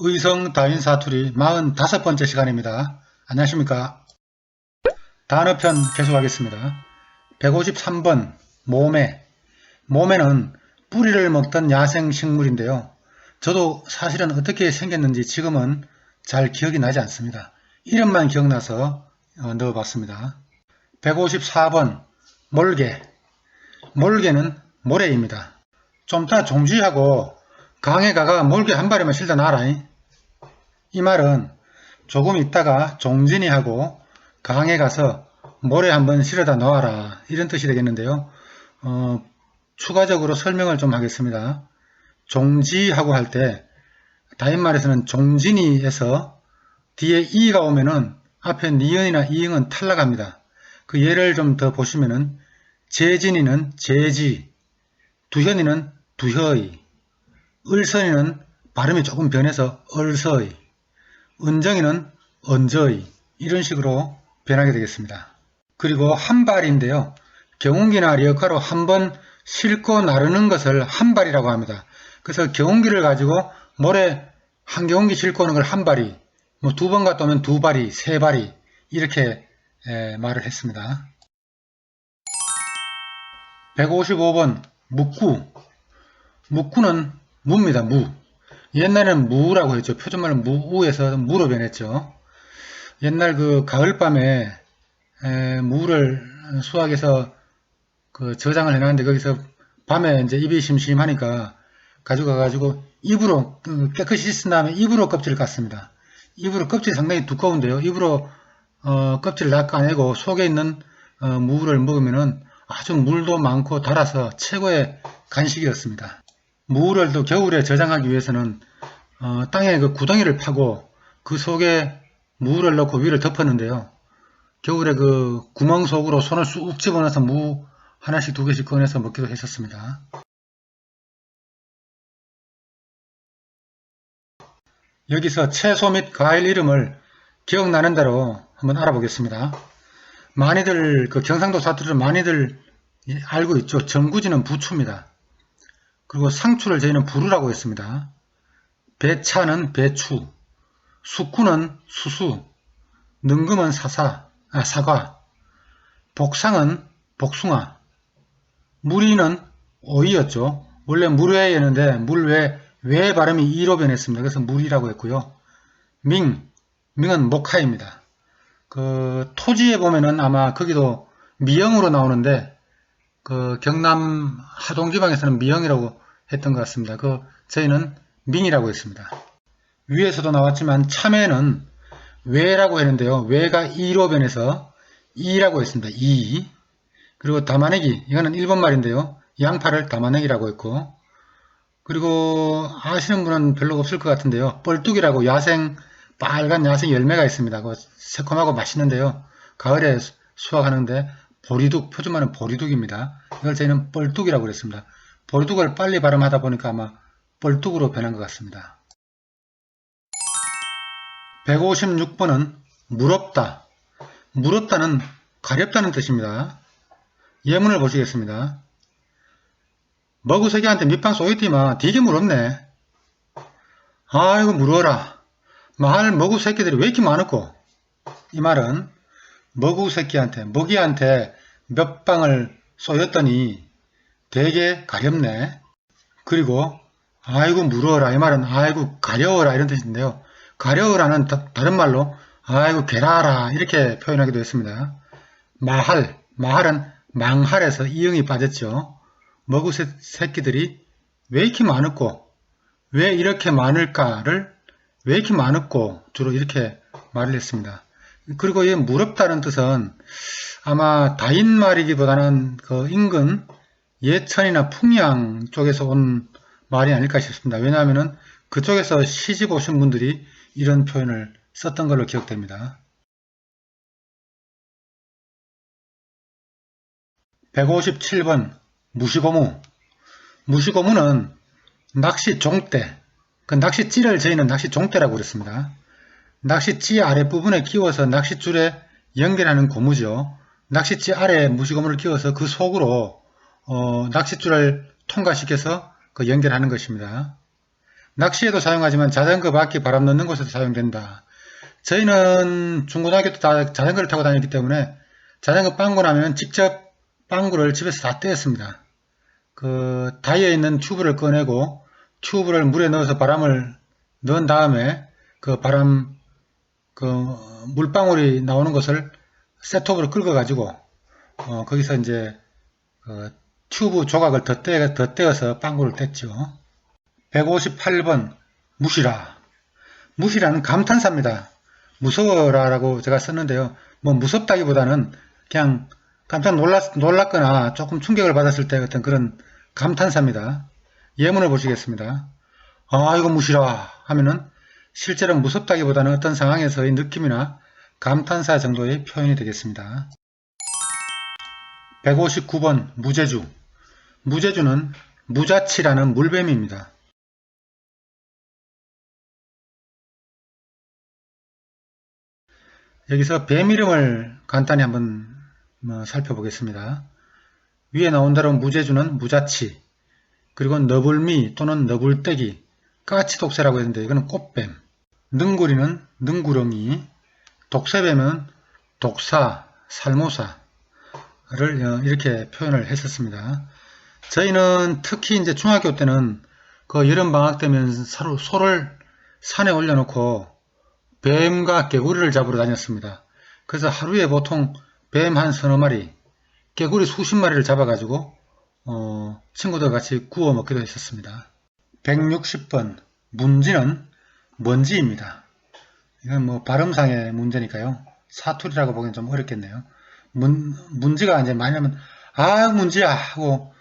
의성 다인 사투리 45번째 시간입니다. 안녕하십니까. 단어편 계속하겠습니다. 153번 모매 모매는 뿌리를 먹던 야생 식물인데요. 저도 사실은 어떻게 생겼는지 지금은 잘 기억이 나지 않습니다. 이름만 기억나서 어, 넣어봤습니다. 154번 몰개 몰개는 모래입니다. 좀 이따 종주하고 강에 가가 몰개 한 마리만 실다 놔라. 이 말은 조금 있다가 종진이 하고 강에 가서 모래 한번 실어다 놓아라 이런 뜻이 되겠는데요. 어, 추가적으로 설명을 좀 하겠습니다. 종지하고 할 때 다인말에서는 종진이에서 뒤에 이가 오면은 앞에 니은이나 이응은 탈락합니다. 그 예를 좀 더 보시면은 재진이는 재지, 두현이는 두혀이, 을선이는 발음이 조금 변해서 얼서이, 은정이는 언저이 이런 식으로 변하게 되겠습니다. 그리고 한발인데요. 경운기나 리어카로 한 번 싣고 나르는 것을 한발이라고 합니다. 그래서 경운기를 가지고 모래 한 경운기 싣고 오는 걸 한발이, 뭐 두 번 갔다 오면 두 발이, 세 발이 이렇게 에, 말을 했습니다. 155번 묵구 묵구는 무입니다. 무. 옛날에는 무라고 했죠. 표준말은 무우에서 무로 변했죠. 옛날 그 가을밤에 에, 무를 수확해서 그 저장을 해놨는데 거기서 밤에 이제 입이 심심하니까 가져가 가지고 입으로 그 깨끗이 씻은 다음에 입으로 껍질을 깠습니다. 입으로 껍질이 상당히 두꺼운데요. 입으로 어, 껍질을 낚아내고 속에 있는 어, 무를 먹으면은 아주 물도 많고 달아서 최고의 간식이었습니다. 또 겨울에 저장하기 위해서는 어, 땅에 그 구덩이를 파고 그 속에 무를 넣고 위를 덮었는데요. 겨울에 그 구멍 속으로 손을 쑥 집어넣어서 무 하나씩 두 개씩 꺼내서 먹기도 했었습니다. 여기서 채소 및 과일 이름을 기억나는 대로 한번 알아보겠습니다. 많이들 그 경상도 사투리를 많이들 알고 있죠. 정구지는 부추입니다. 그리고 상추를 저희는 부르라고 했습니다. 배차는 배추, 숙구는 수수, 능금은 사사, 아, 사과, 복상은 복숭아, 무리는 오이였죠. 원래 물회였는데 물외 외 발음이 이로 변했습니다. 그래서 물이라고 했고요. 밍, 명은 목화입니다. 그 토지에 보면은 아마 거기도 미영으로 나오는데 그 경남 하동 지방에서는 미영이라고 했던 것 같습니다. 그 저희는 민이라고 했습니다. 위에서도 나왔지만 참외는 외라고 했는데요. 외가 이로 변해서 이라고 했습니다. 이 그리고 담아내기 이거는 일본 말인데요. 양파를 담아내기라고 했고 그리고 아시는 분은 별로 없을 것 같은데요. 뻘뚝이라고 야생 빨간 야생 열매가 있습니다. 그 새콤하고 맛있는데요. 가을에 수확하는데 보리둑, 표준말은 보리둑입니다. 이걸 저희는 뻘뚝이라고 그랬습니다. 보리둑을 빨리 발음하다 보니까 아마 뻘뚝으로 변한 것 같습니다. 156번은 무럽다. 무럽다는 가렵다는 뜻입니다. 예문을 보시겠습니다. 머구새끼한테 밑방 쏘이티만 되게 무럽네. 아이고 무러워라. 마을 머구 새끼들이 왜 이렇게 많았고? 이 말은 머구 새끼한테, 먹이한테 몇 방을 쏘였더니 되게 가렵네. 그리고 아이고 무러워라. 이 말은 아이고 가려워라 이런 뜻인데요. 가려워라는 다, 른 말로 아이고 괴라라 이렇게 표현하기도 했습니다. 마할, 마할은 망할에서 이응이 빠졌죠. 머구 새끼들이 왜 이렇게 많았고 왜 이렇게 많을까를 왜 이렇게 많았고 주로 이렇게 말을 했습니다. 그리고 이 무럽다는 뜻은 아마 다인 말이기보다는 그 인근 예천이나 풍양 쪽에서 온 말이 아닐까 싶습니다. 왜냐하면 그쪽에서 시집 오신 분들이 이런 표현을 썼던 걸로 기억됩니다. 157번 무시고무 무시고무는 낚시 종대 그 낚시찌를 저희는 낚시 종대라고 그랬습니다. 낚시찌 아랫부분에 끼워서 낚시줄에 연결하는 고무죠. 낚시찌 아래 무시고무를 끼워서 그 속으로 어, 낚시줄을 통과시켜서 그 연결하는 것입니다. 낚시에도 사용하지만 자전거 바퀴 바람 넣는 곳에도 사용된다. 저희는 중고등학교 때 다 자전거를 타고 다녔기 때문에 자전거 빵구 나면 직접 빵구를 집에서 다 떼었습니다. 그 다이에 있는 튜브를 꺼내고 튜브를 물에 넣어서 바람을 넣은 다음에 그 바람 그 물방울이 나오는 것을 셋톱으로 긁어 가지고 어, 거기서 이제 그 튜브 조각을 더 떼어서 빵구를 뗐죠. 158번 무시라 무시라는 감탄사입니다. 무서워라 라고 제가 썼는데요. 뭐 무섭다기보다는 그냥 깜짝 놀랐, 놀랐거나 조금 충격을 받았을 때 어떤 그런 감탄사입니다. 예문을 보시겠습니다. 아 이거 무시라 하면은 실제로 무섭다기보다는 어떤 상황에서의 느낌이나 감탄사 정도의 표현이 되겠습니다. 159번 무제주 무제주는 무자치라는 물뱀입니다. 여기서 뱀 이름을 간단히 한번 뭐 살펴보겠습니다. 위에 나온 대로 무제주는 무자치, 그리고 너불미 또는 너불떼기, 까치 독새라고 했는데 이거는 꽃뱀, 능구리는 능구렁이, 독새뱀은 독사, 살모사를 어, 이렇게 표현을 했었습니다. 저희는 특히 이제 중학교 때는 그 여름 방학 되면 서로 소를 산에 올려놓고 뱀과 개구리를 잡으러 다녔습니다. 그래서 하루에 보통 뱀 한 서너 마리, 개구리 수십 마리를 잡아가지고 어, 친구들 같이 구워 먹기도 했었습니다. 160번 문지는 먼지입니다. 이건 뭐 발음상의 문제니까요. 사투리라고 보기엔 좀 어렵겠네요. 문, 문지가 이제 많이 하면 아 문지야 하고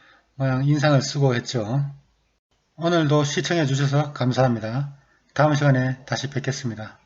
그냥 인상을 쓰고 했죠. 오늘도 시청해 주셔서 감사합니다. 다음 시간에 다시 뵙겠습니다.